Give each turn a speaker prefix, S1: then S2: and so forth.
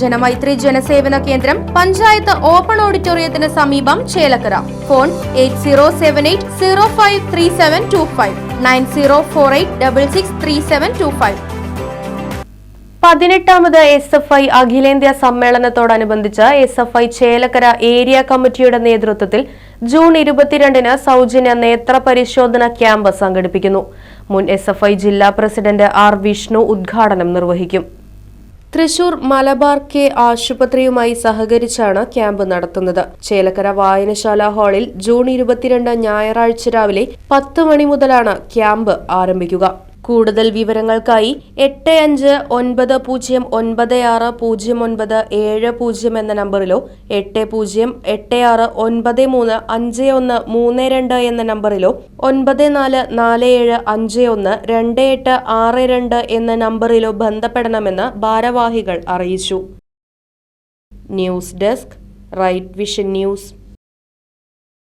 S1: ജനമൈത്രി ജനസേവന കേന്ദ്രം പഞ്ചായത്ത് ഓപ്പൺ ഓഡിറ്റോറിയത്തിന് സമീപം Chelakkara. Phone eight zero seven eight zero five three seven two five nine zero four eight double six three seven two five.
S2: പതിനെട്ടാമത് S F I അഖിലേന്ത്യാ സമ്മേളനത്തോടനുബന്ധിച്ച് S F I Chelakkara area കമ്മിറ്റിയുടെ നേതൃത്വത്തിൽ June ഇരുപത്തിരണ്ടിന് സൗജന്യ നേത്ര പരിശോധന camp സംഘടിപ്പിക്കുന്നു. മുൻ എസ് ജില്ലാ പ്രസിഡന്റ് ആർ വിഷ്ണു ഉദ്ഘാടനം നിർവഹിക്കും. തൃശൂർ മലബാർ കെ ആശുപത്രിയുമായി സഹകരിച്ചാണ് ക്യാമ്പ് നടത്തുന്നത്. ചേലക്കര വായനശാല ഹാളിൽ ജൂൺ ഇരുപത്തിരണ്ട് ഞായറാഴ്ച രാവിലെ പത്ത് മണി മുതലാണ് ക്യാമ്പ് ആരംഭിക്കുക. കൂടുതൽ വിവരങ്ങൾക്കായി എട്ട് അഞ്ച് ഒൻപത് പൂജ്യം ഒൻപത് ആറ് പൂജ്യം ഒൻപത് ഏഴ് പൂജ്യം എന്ന നമ്പറിലോ എട്ട് പൂജ്യം എട്ട് ആറ് ഒൻപത് മൂന്ന് അഞ്ച് ഒന്ന് മൂന്ന് രണ്ട് എന്ന നമ്പറിലോ ഒൻപത് നാല് നാല് ഏഴ് അഞ്ച് ഒന്ന് രണ്ട് എട്ട് ആറ് രണ്ട് എന്ന നമ്പറിലോ ബന്ധപ്പെടണമെന്ന് ഭാരവാഹികൾ അറിയിച്ചു. News desk Right Vision news.